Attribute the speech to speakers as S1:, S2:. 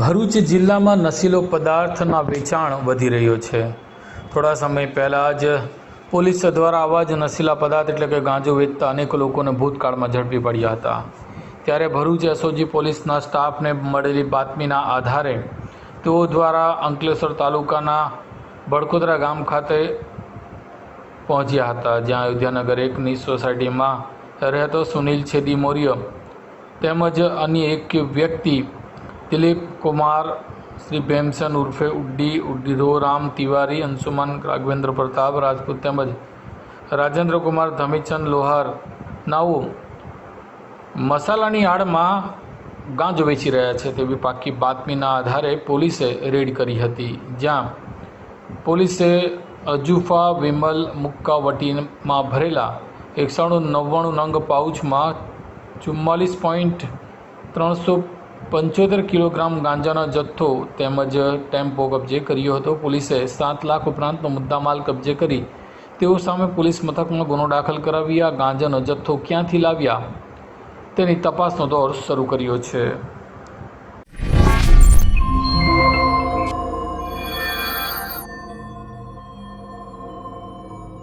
S1: ભરૂચ જિલ્લામાં નશીલો પદાર્થના વેચાણ વધી રહ્યો છે. થોડા સમય પહેલાં જ પોલીસ દ્વારા આવા જ નશીલા પદાર્થ એટલે કે ગાંજો વેચતા અનેક લોકોને ભૂતકાળમાં ઝડપી પડ્યા હતા. ત્યારે ભરૂચ એસઓજી પોલીસના સ્ટાફને મળેલી બાતમીના આધારે તેઓ દ્વારા અંકલેશ્વર તાલુકાના બળકોદરા ગામ ખાતે પહોંચ્યા હતા, જ્યાં અયોધ્યાનગર એકની સોસાયટીમાં રહેતો સુનિલ છેદી મોર્ય તેમજ અન્ય એક વ્યક્તિ દિલીપ કુમાર, શ્રી ભેમસન ઉર્ફે ઉડ્ડી ઉડ્ડીરોરામ તિવારી, અંશુમાન, રાઘવેન્દ્ર પ્રતાપ, રાજપૂત તેમજ રાજેન્દ્ર કુમાર, ધમીચંદ લોહાર. નાઓ મસાલાની આડમાં ગાંજો વેચી રહ્યા છે તેવી પાકી બાતમીના આધારે પોલીસે રેડ કરી હતી. જ્યાં પોલીસે અજુફા, વિમલ, મુક્કાવટીમાં ભરેલા એકસાણું નવ્વાણું નંગ પાઉચમાં ચુમ્માલીસ પોઈન્ટ ત્રણસો પંચોતેર કિલોગ્રામ ગાંજાનો જથ્થો તેમજ ટેમ્પો કબજે કર્યો હતો. પોલીસે સાત લાખ ઉપરાંતનો મુદ્દામાલ કબજે કરી તેઓ સામે પોલીસ મથકમાં ગુનો દાખલ કરાવી. આ ગાંજાનો જથ્થો ક્યાંથી લાવ્યા તેની તપાસનો દોર શરૂ કર્યો છે.